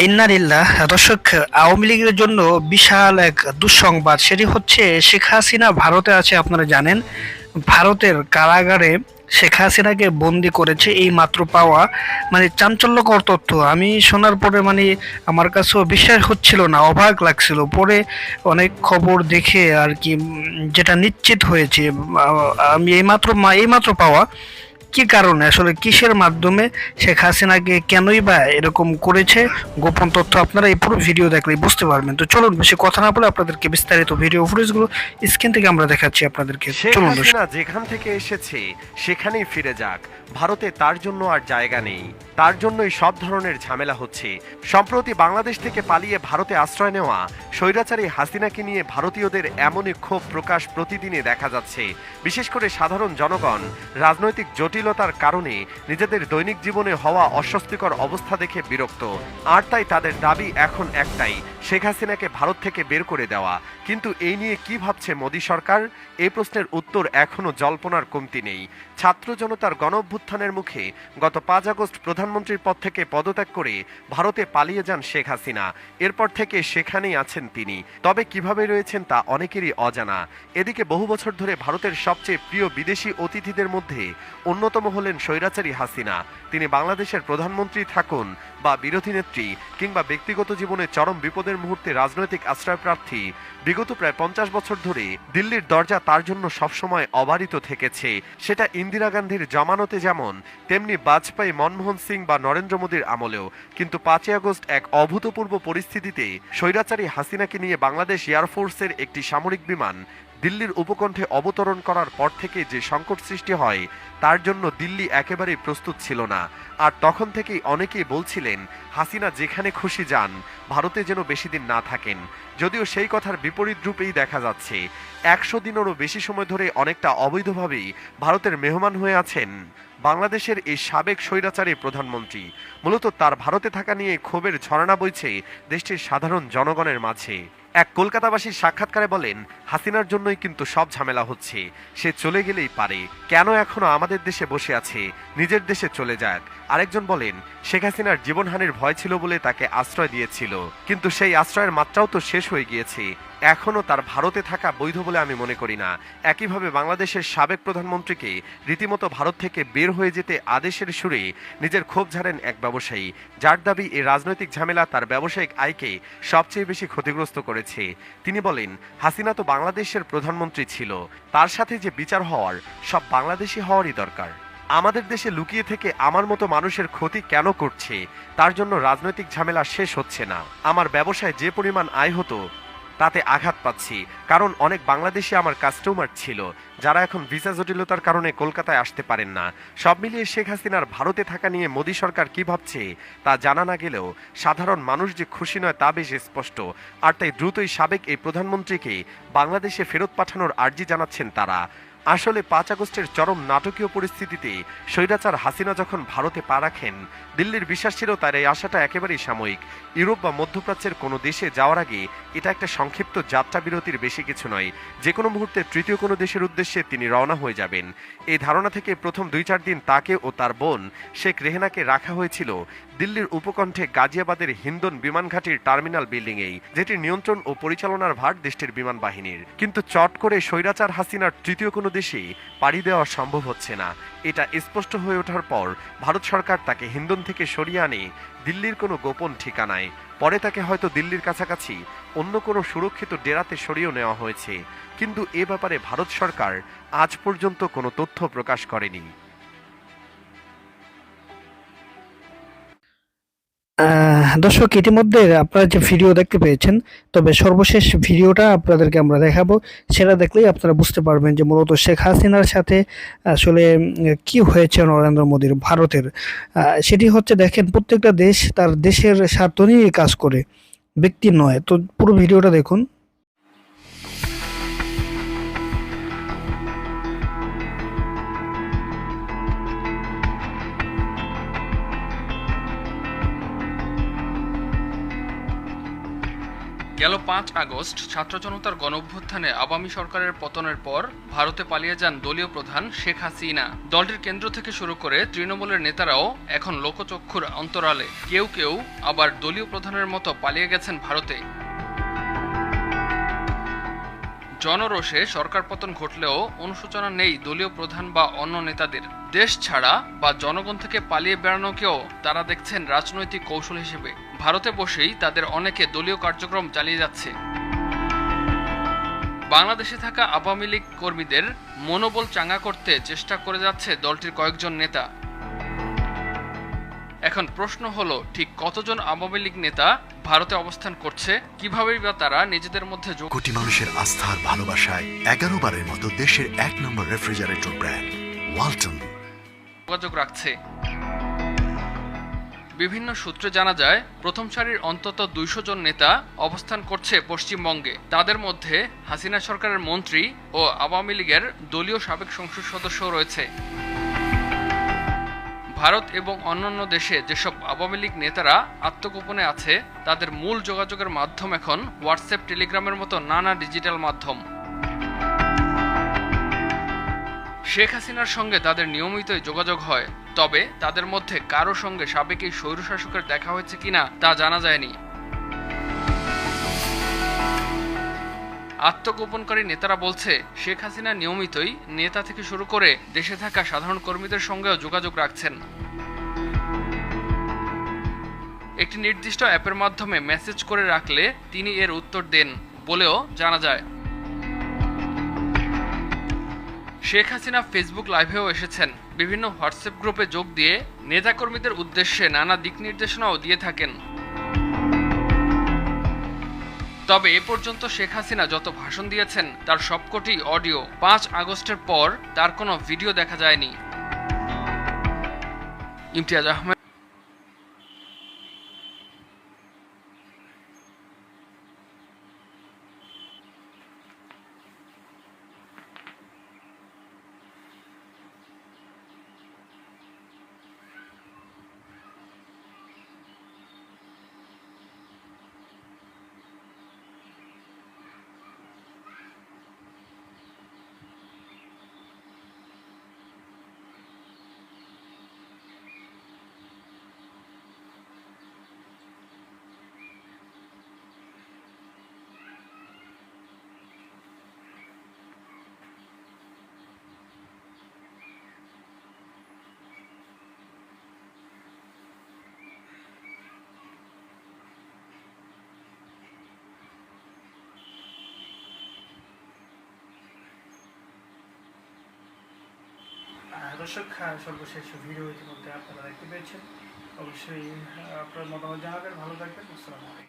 ইন্নারিল্লাহ দর্শক, আওয়ামী লীগের জন্য বিশাল এক দুঃসংবাদ। সেটি হচ্ছে, শেখ হাসিনা ভারতে আছে, আপনারা জানেন। ভারতের কারাগারে শেখ হাসিনাকে বন্দি করেছে এই মাত্র পাওয়া মানে চাঞ্চল্যকর তথ্য। আমি শোনার পরে মানে আমার কাছেও বিশ্বাস হচ্ছিল না, অবাক লাগছিল। পরে অনেক খবর দেখে আর কি যেটা নিশ্চিত হয়েছে আমি এইমাত্র, মা- এইমাত্র পাওয়া। কি কারণে? আসলে কিসের মাধ্যমে শেখ হাসিনাকে কেনই বা এরকম করেছে? গোপন তথ্য আপনারা এই পুরো ভিডিও দেখলেই বুঝতে পারবেন। তো চলুন বেশি কথা না বলে আপনাদেরকে বিস্তারিত ভিডিও ফুটেজগুলো স্ক্রিন থেকে আমরা দেখাচ্ছি আপনাদেরকে। চলুন যেখান থেকে এসেছে সেখানেই ফিরে যাক। ভারতে তার জন্য আর জায়গা নেই। তার জন্যই সব ধরনের ঝামেলা হচ্ছে। সম্প্রতি বাংলাদেশ থেকে পালিয়ে ভারতে আশ্রয় নেওয়া স্বৈরাচারী হাসিনাকে নিয়ে ভারতীয়দের এমনই ক্ষোভ প্রকাশ প্রতিদিনই দেখা যাচ্ছে। বিশেষ করে সাধারণ জনগণ রাজনৈতিক জটিলতার কারণে নিজেদের দৈনিক জীবনে হওয়া অস্বস্তিকর অবস্থা দেখে বিরক্ত। আর তাই তাদের দাবি এখন একটাই, শেখ হাসিনাকে ভারত থেকে বের করে দেওয়া। কিন্তু এই নিয়ে কি ভাবছে মোদী সরকার? এই প্রশ্নের উত্তর এখনও জল্পনার কমতি নেই। ছাত্র জনতার গণঅভ্যুত্থানের মুখে গত পাঁচ আগস্ট প্রধানমন্ত্রীর পদ থেকে পদত্যাগ করে ভারতে পালিয়ে যান শেখ হাসিনা। এরপর থেকে সেখানেই আছেন তিনি। তবে কীভাবে রয়েছেন তা অনেকেরই অজানা। এদিকে বহু বছর ধরে ভারতের সবচেয়ে প্রিয় বিদেশি অতিথিদের মধ্যে অন্যতম হলেন স্বৈরাচারী হাসিনা। তিনি বাংলাদেশের প্রধানমন্ত্রী থাকুন বা বিরোধী নেত্রী কিংবা ব্যক্তিগত জীবনে চরম বিপদের মুহূর্তে রাজনৈতিক আশ্রয় প্রার্থী বিগত প্রায় পঞ্চাশ বছর ধরে দিল্লির দরজা তার জন্য সবসময় অবারিত থেকেছে। সেটা ইন্দিরা গান্ধীর জমানতে যেমন, তেমনি বাজপেয়ী মনমোহন সিং বা নরেন্দ্র মোদীর আমলেও। কিন্তু পাঁচই আগস্ট এক অভূতপূর্ব পরিস্থিতিতে স্বৈরাচারী হাসিনাকে নিয়ে বাংলাদেশ এয়ারফোর্সের একটি সামরিক বিমান দিল্লির উপকণ্ঠে অবতরণ করার পর থেকে যে সংকট সৃষ্টি হয়, তার জন্য দিল্লি একেবারেই প্রস্তুত ছিল না। আর তখন থেকেই অনেকেই বলছিলেন, হাসিনা যেখানে খুশি যান, ভারতে যেন বেশি দিন না থাকেন। যদিও সেই কথার বিপরীত রূপেই দেখা যাচ্ছে। একশো দিনেরও বেশি সময় ধরে অনেকটা অবৈধভাবেই ভারতের মেহমান হয়ে আছেন বাংলাদেশের এই সাবেক স্বৈরাচারী প্রধানমন্ত্রী। মূলত তার ভারতে থাকা নিয়ে ক্ষোভের ঝরনা বইছে দেশটির সাধারণ জনগণের মাঝে। এক কলকাতাবাসীর সাক্ষাৎকারে বলেন, হাসিনার জন্যই কিন্তু সব ঝামেলা হচ্ছে। সে চলে গেলেই পারে। কেন এখনও আমাদের দেশে বসে আছে? নিজের দেশে চলে যাক। আরেকজন বলেন, শেখ হাসিনার জীবনহানির ভয় ছিল বলে তাকে আশ্রয় দিয়েছিল। কিন্তু সেই আশ্রয়ের মাত্রাও তো শেষ হয়ে গিয়েছে। এখনও তার ভারতে থাকা বৈধ বলে আমি মনে করি না। একইভাবে বাংলাদেশের সাবেক প্রধানমন্ত্রীকে রীতিমতো ভারত থেকে বের হয়ে যেতে আদেশের সুরে নিজের ক্ষোভ ঝাড়েন এক ব্যবসায়ী। যার দাবি এই রাজনৈতিক ঝামেলা তার ব্যবসায়িক আয়কে সবচেয়ে বেশি ক্ষতিগ্রস্ত করেছে। তিনি বলেন, হাসিনা তো বাংলাদেশের প্রধানমন্ত্রী ছিল। তার সাথে যে বিচার হওয়ার, সব বাংলাদেশি হওয়ারই দরকার। আমাদের দেশে লুকিয়ে থেকে আমার মতো মানুষের ক্ষতি কেন করছে? তার জন্য রাজনৈতিক ঝামেলা শেষ হচ্ছে না। আমার ব্যবসায় যে পরিমাণ আয় হতো তাতে আঘাত পাচ্ছি। কারণ অনেক বাংলাদেশি আমার কাস্টমার ছিল, যারা এখন ভিসা জটিলতার কারণে কলকাতায় আসতে পারেন না। সব মিলিয়ে শেখ হাসিনার ভারতে থাকা নিয়ে মোদী সরকার কি ভাবছে, তা জানা না গেলেও সাধারণ মানুষ যে খুশি নয় তা বেশ স্পষ্ট। আর তাই দ্রুতই সাবেক এই প্রধানমন্ত্রীকে বাংলাদেশে ফেরত পাঠানোর আর্জি জানাচ্ছেন তারা। আসলে পাঁচ আগস্টের চরম নাটকীয় পরিস্থিতিতে স্বৈরাচার হাসিনা যখন ভারতে পা রাখেন, দিল্লির বিশ্বাস ছিল তার এই আশাটা একেবারেই সাময়িক। ইউরোপ বা মধ্যপ্রাচ্যের কোনো দেশে যাওয়ার আগে এটা একটা সংক্ষিপ্ত যাত্রা বিরতির বেশি কিছু নয়। যে কোনো মুহূর্তে তৃতীয় কোনো দেশের উদ্দেশ্যে তিনি রওনা হয়ে যাবেন। এই ধারণা থেকে প্রথম দুই চার দিন তাকে ও তার বোন শেখ রেহেনাকে রাখা হয়েছিল। দিল্লির উপকণ্ঠে গাজিয়াবাদের হিন্দন বিমানঘাটির টার্মিনাল বিল্ডিংয়েই যেটির নিয়ন্ত্রণ ও পরিচালনার ভার দেশটির বিমান বাহিনীর। কিন্তু চট করে স্বৈরাচার হাসিনার তৃতীয় কোনো দেশে পাড়ি দেওয়া সম্ভব হচ্ছে না। এটা স্পষ্ট হয়ে ওঠার পর ভারত সরকার তাকে হিন্দন থেকে সরিয়ে আনে দিল্লির কোনো গোপন ঠিকানায়। পরে তাকে হয়তো দিল্লির কাছাকাছি অন্য কোনো সুরক্ষিত ডেরাতে সরিয়েও নেওয়া হয়েছে। কিন্তু এ ব্যাপারে ভারত সরকার আজ পর্যন্ত কোনো তথ্য প্রকাশ করেনি। দর্শক, ইতিমধ্যে আপনারা যে ভিডিও দেখতে পেয়েছেন, তবে সর্বশেষ ভিডিওটা আপনাদেরকে আমরা দেখাবো। সেটা দেখলেই আপনারা বুঝতে পারবেন যে মূলত শেখ হাসিনার সাথে আসলে কি হয়েছে নরেন্দ্র মোদীর ভারতের। সেটি হচ্ছে, দেখেন, প্রত্যেকটা দেশ তার দেশের স্বার্থ নিয়ে কাজ করে, ব্যক্তি নয়। তো পুরো ভিডিওটা দেখুন। গেল পাঁচ আগস্ট ছাত্র জনতার গণঅভ্যুত্থানে আওয়ামী সরকারের পতনের পর ভারতে পালিয়ে যান দলীয় প্রধান শেখ হাসিনা। দলটির কেন্দ্র থেকে শুরু করে তৃণমূলের নেতারাও এখন লোকচক্ষুর অন্তরালে। কেউ কেউ আবার দলীয় প্রধানের মতো পালিয়ে গেছেন ভারতে। জনরোষে সরকার পতন ঘটলেও অনুশোচনা নেই দলীয় প্রধান বা অন্য নেতাদের। দেশ ছাড়া বা জনগণ থেকে পালিয়ে বেড়ানোকেও তারা দেখছেন রাজনৈতিক কৌশল হিসেবে। ভারতে বসেই তাদের অনেকে দলীয় কার্যক্রম চালিয়ে যাচ্ছে। বাংলাদেশে থাকা আওয়ামী লীগ কর্মীদের মনোবল চাঙ্গা করতে চেষ্টা করে যাচ্ছে দলটির কয়েকজন নেতা। এখন প্রশ্ন হলো ঠিক কতজন আওয়ামী লীগ নেতা ভারতে অবস্থান করছে? কিভাবেই বা তারা নিজেদের মধ্যে যোগ কোটি মানুষের আস্থার ভালোবাসায় এগারো বারের মতো দেশের এক নম্বর রেফ্রিজারেটর ব্র্যান্ড ওয়ালটন। যোগাযোগ রাখছে। বিভিন্ন সূত্রে জানা যায় প্রথম সারির অন্তত দুইশো জন নেতা অবস্থান করছে পশ্চিমবঙ্গে। তাদের মধ্যে হাসিনা সরকারের মন্ত্রী ও আওয়ামী লীগের দলীয় সাবেক সংসদ সদস্য রয়েছে। ভারত এবং অন্যান্য দেশে যেসব আওয়ামী লীগ নেতারা আত্মগোপনে আছে, তাদের মূল যোগাযোগের মাধ্যম এখন হোয়াটসঅ্যাপ টেলিগ্রামের মতো নানা ডিজিটাল মাধ্যম। শেখ হাসিনার সঙ্গে তাদের নিয়মিতই যোগাযোগ হয়, তবে তাদের মধ্যে কারও সঙ্গে সাবেক এই স্বৈরশাসকের দেখা হয়েছে কিনা তা জানা যায়নি। আত্মগোপনকারী নেতারা বলছে, শেখ হাসিনা নিয়মিতই নেতা থেকে শুরু করে দেশে থাকা সাধারণ কর্মীদের সঙ্গেও যোগাযোগ রাখছেন। একটি নির্দিষ্ট অ্যাপের মাধ্যমে মেসেজ করে রাখলে তিনি এর উত্তর দেন বলেও জানা যায়। শেখ হাসিনা ফেসবুক লাইভেও এসেছেন। বিভিন্ন হোয়াটসঅ্যাপ গ্রুপে যোগ দিয়ে নেতাকর্মীদের উদ্দেশ্যে নানা দিক নির্দেশনাও দিয়ে থাকেন। তবে এ পর্যন্ত শেখ হাসিনা যত ভাষণ দিয়েছেন, তার সবকটি অডিও পাঁচ আগস্টের পর তার কোনো ভিডিও দেখা যায়নি। ইমতিয়াজ আহমেদ দর্শক আহ, সর্বশেষ ভিডিও ইতিমধ্যে আপনারা দেখতে পেয়েছেন। অবশ্যই আপনার মতামত জানাবেন। ভালো থাকবেন। আসসালামু আলাইকুম।